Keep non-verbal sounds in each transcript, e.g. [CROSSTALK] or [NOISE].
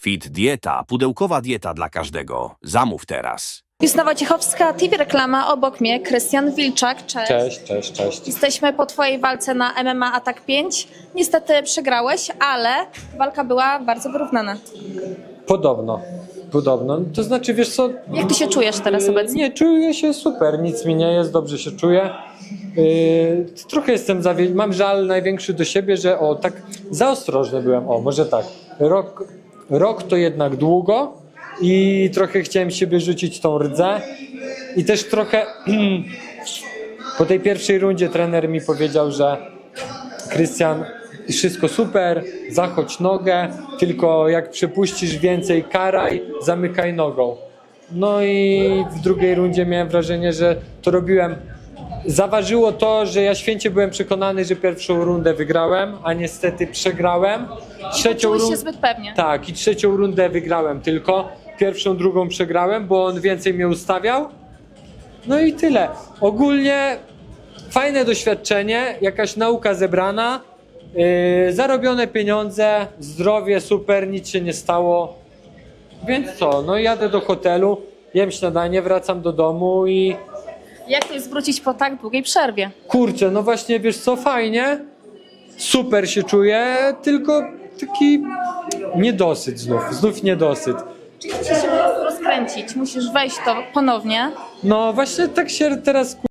Fit Dieta, pudełkowa dieta dla każdego. Zamów teraz. Justyna Wojciechowska, TV Reklama, obok mnie Krystian Wilczak, cześć. Cześć, cześć, cześć. Jesteśmy po twojej walce na MMA Atak 5. Niestety przegrałeś, ale walka była bardzo wyrównana. Podobno. Podobno. To znaczy, wiesz co? Jak ty się czujesz teraz obecnie? Nie, czuję się super, nic mi nie jest, dobrze się czuję. Yy, trochę jestem zawiedziony, mam żal największy do siebie, że o, tak za ostrożny byłem, o, może tak. Rok, rok to jednak długo i trochę chciałem siebie rzucić tą rdzę i też trochę [CLEARS THROAT] po tej pierwszej rundzie trener mi powiedział, że Krystian, wszystko super, zachodź nogę, tylko jak przepuścisz więcej, karaj, zamykaj nogą. No i w drugiej rundzie miałem wrażenie, że to robiłem. Zaważyło to, że ja święcie byłem przekonany, że pierwszą rundę wygrałem, a niestety przegrałem. Trzecią Czułeś się run- zbyt pewnie. tak, i trzecią rundę wygrałem tylko. Pierwszą, drugą przegrałem, bo on więcej mnie ustawiał. No i tyle. Ogólnie fajne doświadczenie, jakaś nauka zebrana, yy, zarobione pieniądze, zdrowie super, nic się nie stało. Więc co, no jadę do hotelu, jem śniadanie, wracam do domu i Jak to jest wrócić po tak długiej przerwie? kurczę, no właśnie wiesz co, fajnie, super się czuję, tylko taki niedosyt znów, znów niedosyt. Czyli musisz się po prostu rozkręcić, musisz wejść to ponownie. No właśnie tak się teraz ku-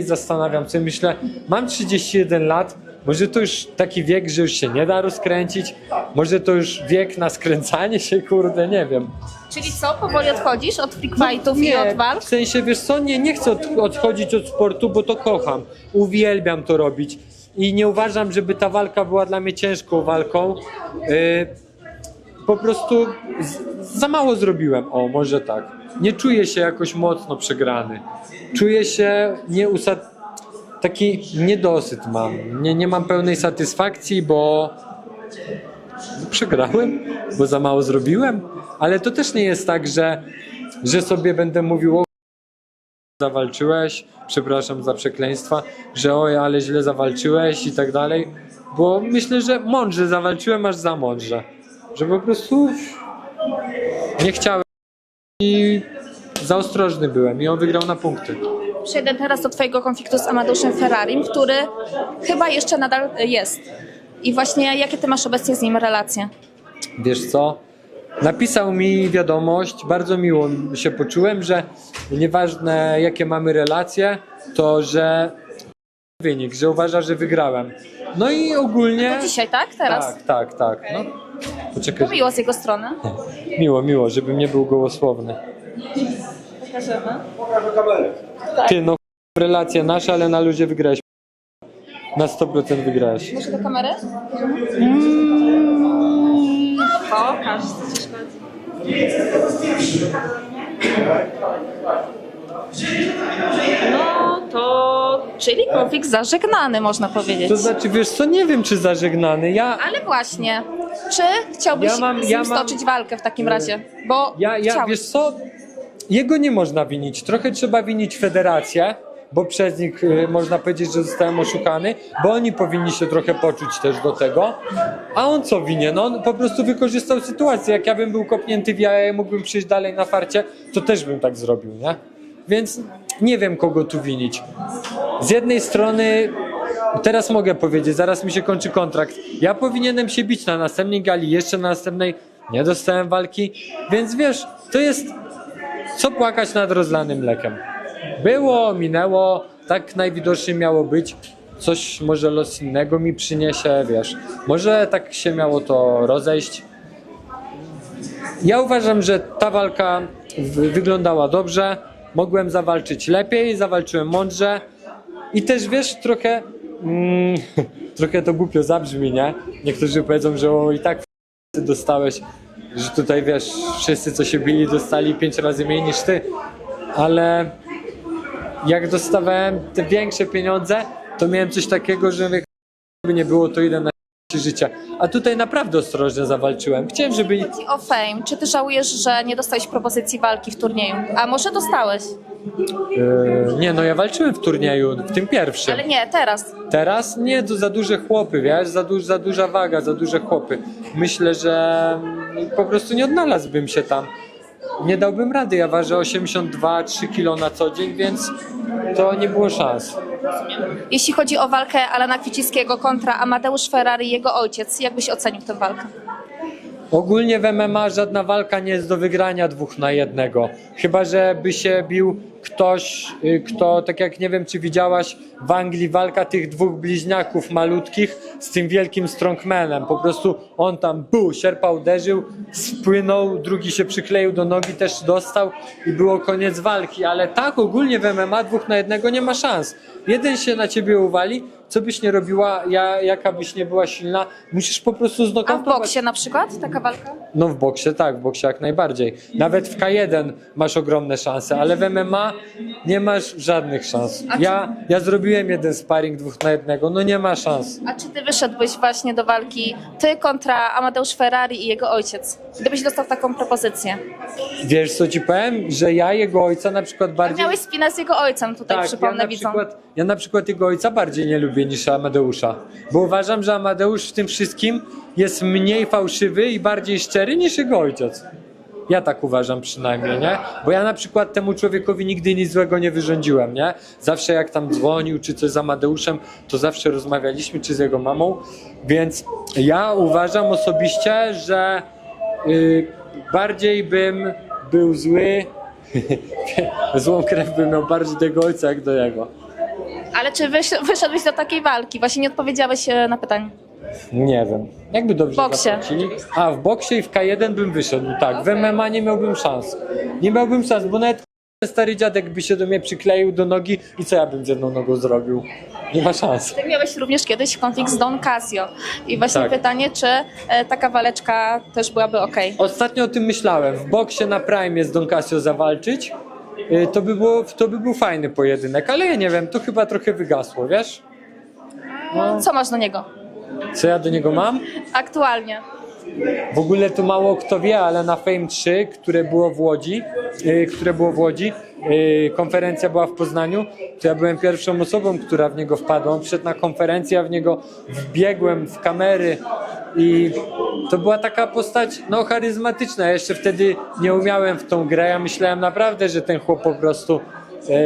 zastanawiam sobie, myślę, mam 31 lat, może to już taki wiek, że już się nie da rozkręcić, może to już wiek na skręcanie się, kurde, nie wiem. Czyli co, powoli odchodzisz od freak fightów i od walk? w sensie, wiesz co, nie, nie chcę od, odchodzić od sportu, bo to kocham, uwielbiam to robić i nie uważam, żeby ta walka była dla mnie ciężką walką. Yy, po prostu z, za mało zrobiłem, o może tak. Nie czuję się jakoś mocno przegrany. Czuję się nieusat... taki niedosyt mam. Nie, nie mam pełnej satysfakcji, bo przegrałem, bo za mało zrobiłem. Ale to też nie jest tak, że, że sobie będę mówił o zawalczyłeś, przepraszam za przekleństwa, że oj, ale źle zawalczyłeś i tak dalej, bo myślę, że mądrze zawalczyłem aż za mądrze, że po prostu nie chciałem i za ostrożny byłem i on wygrał na punkty. Przejdę teraz do twojego konfliktu z Amadeuszem Ferrarim, który chyba jeszcze nadal jest. I właśnie jakie ty masz obecnie z nim relacje? Wiesz co? Napisał mi wiadomość, bardzo miło się poczułem, że nieważne jakie mamy relacje, to że wynik, że uważa, że wygrałem. No i ogólnie. To dzisiaj, tak? Teraz? Tak, tak, tak. No. Poczekaj. To miło z jego strony. [LAUGHS] Miło, miło, żebym nie był gołosłowny. Pokażemy. Ty, no relacja nasza, ale na ludzie wygrałeś. Na 100% wygrałeś. Muszę do kamery? Pokaż, co ci szkodzi. No to, czyli konflikt zażegnany, można powiedzieć. To znaczy, wiesz co, nie wiem czy zażegnany. Ja, Ale właśnie, czy chciałbyś Ja mam- z ja nim mam- stoczyć walkę w takim razie? Bo ja, ja chciałbyś. wiesz co, jego nie można winić. Trochę trzeba winić federację, bo przez nich y, można powiedzieć, że zostałem oszukany, bo oni powinni się trochę poczuć też do tego. A on co winie? No on po prostu wykorzystał sytuację. Jak ja bym był kopnięty w jaja i mógłbym przyjść dalej na farcie, to też bym tak zrobił, nie? Więc nie wiem, kogo tu winić. Z jednej strony, teraz mogę powiedzieć, zaraz mi się kończy kontrakt. Ja powinienem się bić na następnej gali, jeszcze na następnej nie dostałem walki, więc wiesz, to jest co płakać nad rozlanym mlekiem. Było, minęło, tak najwidoczniej miało być. Coś może los innego mi przyniesie, wiesz. Może tak się miało to rozejść. Ja uważam, że ta walka wyglądała dobrze. Mogłem zawalczyć lepiej, zawalczyłem mądrze. I też wiesz, trochę. Mm, [LAUGHS] trochę to głupio zabrzmi, nie? Niektórzy powiedzą, że o, i tak dostałeś, że tutaj wiesz, wszyscy co się bili dostali pięć razy mniej niż ty. Ale jak dostawałem te większe pieniądze, to miałem coś takiego, że by nie było, to idę na życia. A tutaj naprawdę ostrożnie zawalczyłem. Chciałem, żeby Chodzi o fame. Czy ty żałujesz, że nie dostałeś propozycji walki w turnieju? A może dostałeś? Yy, nie, no ja walczyłem w turnieju, w tym pierwszym. Ale nie, teraz. Teraz nie, to za duże chłopy, wiesz, za, za duża waga, za duże chłopy. Myślę, że mm, po prostu nie odnalazłbym się tam. Nie dałbym rady, ja ważę 82-3 kilo na co dzień, więc to nie było szans. Jeśli chodzi o walkę Alana Kwicińskiego kontra Amadeusz Ferrari i jego ojciec, jak byś ocenił tę walkę? Ogólnie w MMA żadna walka nie jest do wygrania dwóch na jednego. Chyba, że by się bił ktoś, y, kto, tak jak nie wiem, czy widziałaś w Anglii walka tych dwóch bliźniaków malutkich z tym wielkim strongmanem. Po prostu on tam bu, sierpa uderzył, spłynął, drugi się przykleił do nogi, też dostał i było koniec walki. Ale tak ogólnie w MMA dwóch na jednego nie ma szans. Jeden się na ciebie uwali, co byś nie robiła, ja, jaka byś nie była silna, musisz po prostu A w znokautować. boksie na przykład taka walka? No w boksie tak, w boksie jak najbardziej. Nawet w K1 masz ogromne szanse, ale w MMA nie masz żadnych szans. A czy- Ja, ja zrobiłem jeden sparring dwóch na jednego, no nie ma szans. A czy ty wyszedłbyś właśnie do walki ty kontra Amadeusz Ferrari i jego ojciec? Gdybyś dostał taką propozycję. Wiesz co ci powiem? Że ja jego ojca na przykład A bardziej... miałeś spinę z jego ojcem, tutaj Tak, ja przypomnę na, widzom. przykład, ja na przykład jego ojca bardziej nie lubię niż Amadeusza, bo uważam, że Amadeusz w tym wszystkim jest mniej fałszywy i bardziej szczery niż jego ojciec. Ja tak uważam przynajmniej, nie? Bo ja na przykład temu człowiekowi nigdy nic złego nie wyrządziłem, nie? Zawsze jak tam dzwonił, czy coś z Amadeuszem, to zawsze rozmawialiśmy, czy z jego mamą, więc ja uważam osobiście, że y, bardziej bym był zły, [LAUGHS] złą krew bym miał bardziej do jego ojca, jak do jego. Ale czy wysz, wyszedłeś do takiej walki? Właśnie nie odpowiedziałeś e, na pytanie. Nie wiem. Jakby dobrze boksie. zapłacili. A, w boksie i w K1 bym wyszedł, tak. W MMA nie miałbym szans. Nie miałbym szans, bo nawet stary dziadek by się do mnie przykleił do nogi i co ja bym z jedną nogą zrobił? Nie ma szans. Ty miałeś również kiedyś konflikt z Don Casio. I właśnie Tak. pytanie, czy e, taka waleczka też byłaby ok? Ostatnio o tym myślałem. W boksie na Prime z Don Casio zawalczyć. y, To by, było, to by był fajny pojedynek, ale ja nie wiem, to chyba trochę wygasło, wiesz? Co masz do niego? Co ja do niego mam? Aktualnie. W ogóle to mało kto wie, ale na Fame 3, które było w Łodzi, yy, które było w Łodzi, yy, konferencja była w Poznaniu, to ja byłem pierwszą osobą, która w niego wpadła. On przyszedł na konferencję, ja w niego wbiegłem w kamery i to była taka postać, no charyzmatyczna. Ja jeszcze wtedy nie umiałem w tą grę, ja myślałem naprawdę, że ten chłop po prostu yy,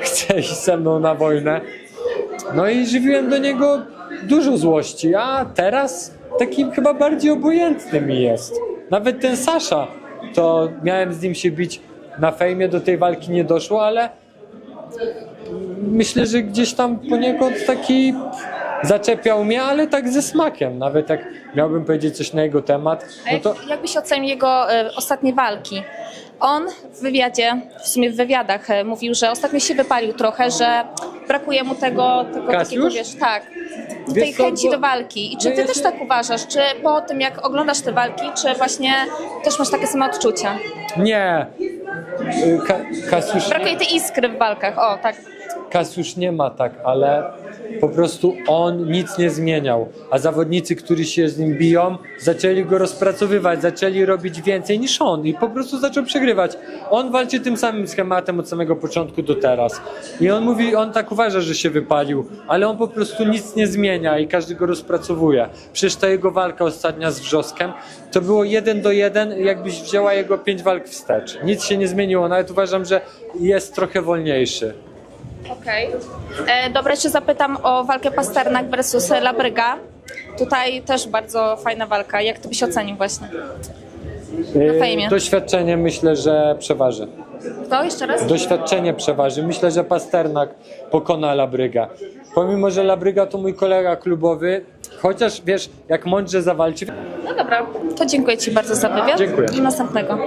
[LAUGHS] chce iść ze mną na wojnę. No i żywiłem do niego dużo złości, a teraz takim chyba bardziej obojętnym mi jest. Nawet ten Sasza, to miałem z nim się bić na fejmie, do tej walki nie doszło, ale myślę, że gdzieś tam poniekąd taki zaczepiał mnie, ale tak ze smakiem. Nawet jak miałbym powiedzieć coś na jego temat, no to jak byś ocenił jego e, ostatnie walki? On w wywiadzie, w sumie w wywiadach e, mówił, że ostatnio się wypalił trochę, że brakuje mu tego, tego takiego, wiesz, tak, tej Wiesz co, chęci bo- do walki. I czy no ty też tak uważasz? Czy po tym, jak oglądasz te walki, czy właśnie też masz takie same odczucia? nie. Y, Ka- Kasiusz, Brakuje tej iskry w walkach, o tak. Kasiusz nie ma tak, ale po prostu on nic nie zmieniał. A zawodnicy, którzy się z nim biją, zaczęli go rozpracowywać, zaczęli robić więcej niż on i po prostu zaczął przegrywać. On walczy tym samym schematem od samego początku do teraz. I on mówi, on tak uważa, że się wypalił, ale on po prostu nic nie zmienia i każdy go rozpracowuje. Przecież ta jego walka ostatnia z Wrzoskiem to było jeden do jeden, jakbyś wzięła jego pięć walk wstecz. Nic się nie zmieniło, nawet uważam, że jest trochę wolniejszy. Okej. E, Dobra, jeszcze zapytam o walkę Pasternak versus Labryga. Tutaj też bardzo fajna walka. Jak ty byś ocenił właśnie? Yy, fejmie. Doświadczenie myślę, że przeważy. Kto? Jeszcze raz? Doświadczenie przeważy. Myślę, że Pasternak pokona Labryga. Pomimo, że Labryga to mój kolega klubowy, chociaż wiesz, jak mądrze zawalczy. No dobra, to dziękuję Ci bardzo za wywiad. Dziękuję. Do następnego.